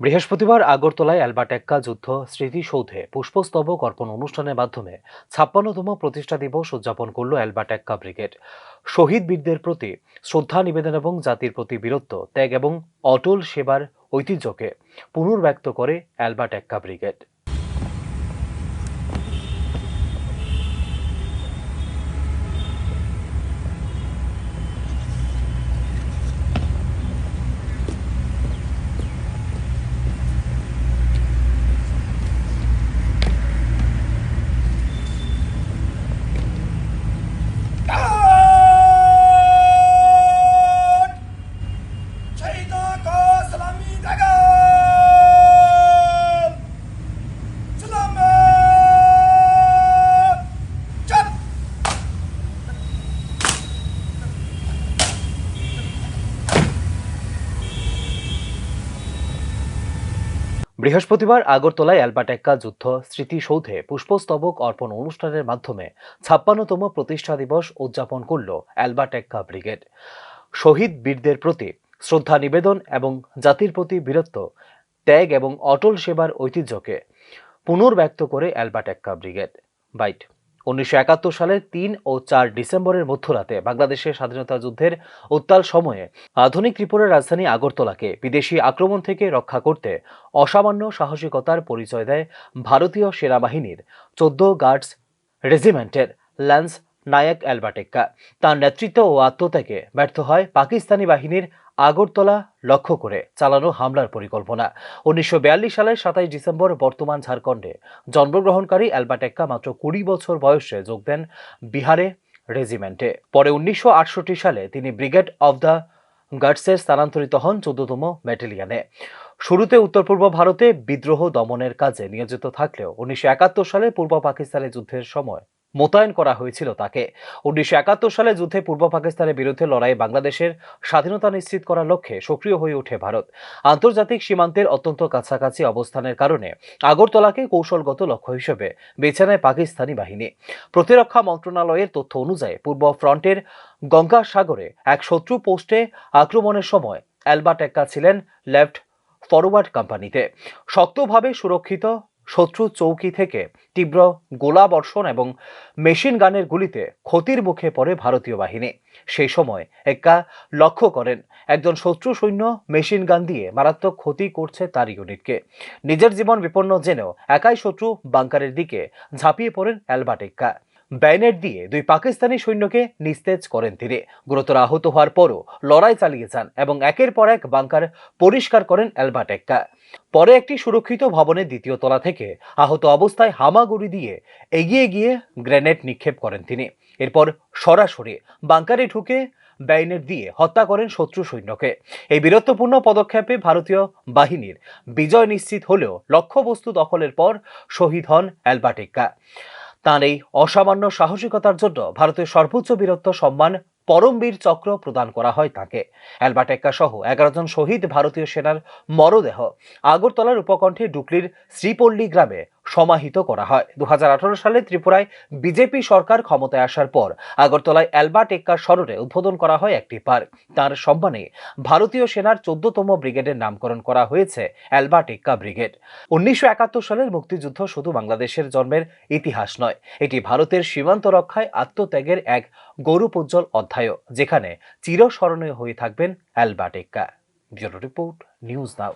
বৃহস্পতিবার আগরতলায় অ্যালবার্টেক্কা যুদ্ধ স্মৃতিসৌধে পুষ্পস্তবক অর্পণ অনুষ্ঠানের মাধ্যমে ছাপ্পান্নতম প্রতিষ্ঠা দিবস উদযাপন করল অ্যালবার্টেক্কা ব্রিগেড। শহীদ বীরদের প্রতি শ্রদ্ধা, নিবেদন এবং জাতির প্রতি বীরত্ব, ত্যাগ এবং অটল সেবার ঐতিহ্যকে পুনর্ব্যক্ত করে অ্যালবার্টেক্কা ব্রিগেড। বৃহস্পতিবার আগরতলায় অ্যালবাটেক্কা যুদ্ধ স্মৃতিসৌধে পুষ্পস্তবক অর্পণ অনুষ্ঠানের মাধ্যমে ছাপ্পান্নতম প্রতিষ্ঠা দিবস উদযাপন করল অ্যালবাটেক্কা ব্রিগেড। শহীদ বীরদের প্রতি শ্রদ্ধা নিবেদন এবং জাতির প্রতি বীরত্ব, ত্যাগ এবং অটল সেবার ঐতিহ্যকে পুনর্ব্যক্ত করে অ্যালবাটেক্কা ব্রিগেড। বাইট উনিশশো একাত্তর সালের তিন ও চার ডিসেম্বরের মধ্যরাতে বাংলাদেশের স্বাধীনতা যুদ্ধের উত্তাল সময়ে আধুনিক ত্রিপুরার রাজধানী আগরতলাকে বিদেশি আক্রমণ থেকে রক্ষা করতে অসামান্য সাহসিকতার পরিচয় দেয় ভারতীয় সেনাবাহিনীর চোদ্দ গার্ডস রেজিমেন্টের ল্যান্স নায়ক অ্যালবাটেক্কা তার নেতৃত্ব ও আত্মত্যাগে ব্যর্থ হয় পাকিস্তানি বাহিনীর আগরতলা লক্ষ্য করে চালানো হামলার পরিকল্পনা। উনিশশো সালের সাতাইশ ডিসেম্বর বর্তমান ঝাড়খণ্ডে জন্মগ্রহণকারী অ্যালবাটেক্কা মাত্র কুড়ি বছর বয়সে যোগ দেন বিহারে রেজিমেন্টে। পরে উনিশশো আটষট্টি সালে তিনি ব্রিগেড অব দ্য গার্ডসে স্থানান্তরিত হন চোদ্দতম ব্যাটালিয়নে। শুরুতে উত্তর পূর্ব ভারতে বিদ্রোহ দমনের কাজে নিয়োজিত থাকলেও উনিশশো একাত্তর সালে পূর্ব পাকিস্তানের যুদ্ধের সময় মোতায়েন করা হয়েছিল তাকে। উনিশশো একাত্তর সালে যুদ্ধে পূর্ব পাকিস্তানের বিরুদ্ধে লড়াই বাংলাদেশের স্বাধীনতা নিশ্চিত করার লক্ষ্যে সক্রিয় হয়ে ওঠে ভারত। আন্তর্জাতিক সীমান্তের অত্যন্ত কাছাকাছি অবস্থানের কারণে আগরতলাকে কৌশলগত লক্ষ্য হিসেবে বেছে নেয় পাকিস্তানি বাহিনী। প্রতিরক্ষা মন্ত্রণালয়ের তথ্য অনুযায়ী পূর্ব ফ্রন্টের গঙ্গাসাগরে এক শত্রু পোস্টে আক্রমণের সময় অ্যালবাটেক্কা ছিলেন লেফট ফরওয়ার্ড কোম্পানিতে। শক্তভাবে সুরক্ষিত শত্রু চৌকি থেকে তীব্র গোলাবর্ষণ এবং মেশিন গানের গুলিতে ক্ষতির মুখে পড়ে ভারতীয় বাহিনী। সেই সময় এক্কা লক্ষ্য করেন, একজন শত্রু সৈন্য মেশিন গান দিয়ে মারাত্মক ক্ষতি করছে তার ইউনিটকে। নিজের জীবন বিপন্ন জেনেও একাই শত্রু বাংকারের দিকে ঝাঁপিয়ে পড়েন অ্যালবাটেক্কা ব্যানেট দিয়ে দুই পাকিস্তানি সৈন্যকে নিস্তেজ করেন তিনি। গুরুতর আহত হওয়ার পরও লড়াই চালিয়ে যান এবং একের পর এক বাংকার পরিষ্কার করেন অ্যালবাটেক্কা পরে একটি সুরক্ষিত ভবনের দ্বিতীয় তলা থেকে আহত অবস্থায় হামাগুড়ি দিয়ে এগিয়ে গিয়ে গ্রেনেড নিক্ষেপ করেন তিনি। এরপর সরাসরি বাংকারে ঢুকে ব্যাইনেট দিয়ে হত্যা করেন শত্রু সৈন্যকে। এই বীরত্বপূর্ণ পদক্ষেপে ভারতীয় বাহিনীর বিজয় নিশ্চিত হলেও লক্ষ্যবস্তু দখলের পর শহীদ হন অ্যালবাটেক্কা তাঁর এই অসামান্য সাহসিকতার জন্য ভারতের সর্বোচ্চ বীরত্ব সম্মান পরমবীর চক্র প্রদান করা হয় তাকে। অ্যালবার্ট এক্কা সহ এগারো জন শহীদ ভারতীয় সেনার মরদেহ আগরতলার উপকণ্ঠে ডুকলির শ্রীপল্লী গ্রামে সমাহিত করা হয়। দু হাজার আঠারো সালে ত্রিপুরায় বিজেপি সরকার ক্ষমতায় আসার পর আগরতলায় অ্যালবার্ট এক্কার স্মরণে উদ্বোধন করা হয় একটি পার্ক। তার সম্মানে ভারতীয় সেনার চোদ্দতম ব্রিগেডের নামকরণ করা হয়েছে অ্যালবার্ট এক্কা ব্রিগেড। উনিশশো একাত্তর সালের মুক্তিযুদ্ধ শুধু বাংলাদেশের জন্মের ইতিহাস নয়, এটি ভারতের সীমান্ত রক্ষায় আত্মত্যাগের এক গৌরবোজ্জ্বল অধ্যায় যেখানে চিরস্মরণীয় হয়ে থাকবেন Albert Ekka. Bureau report, news now.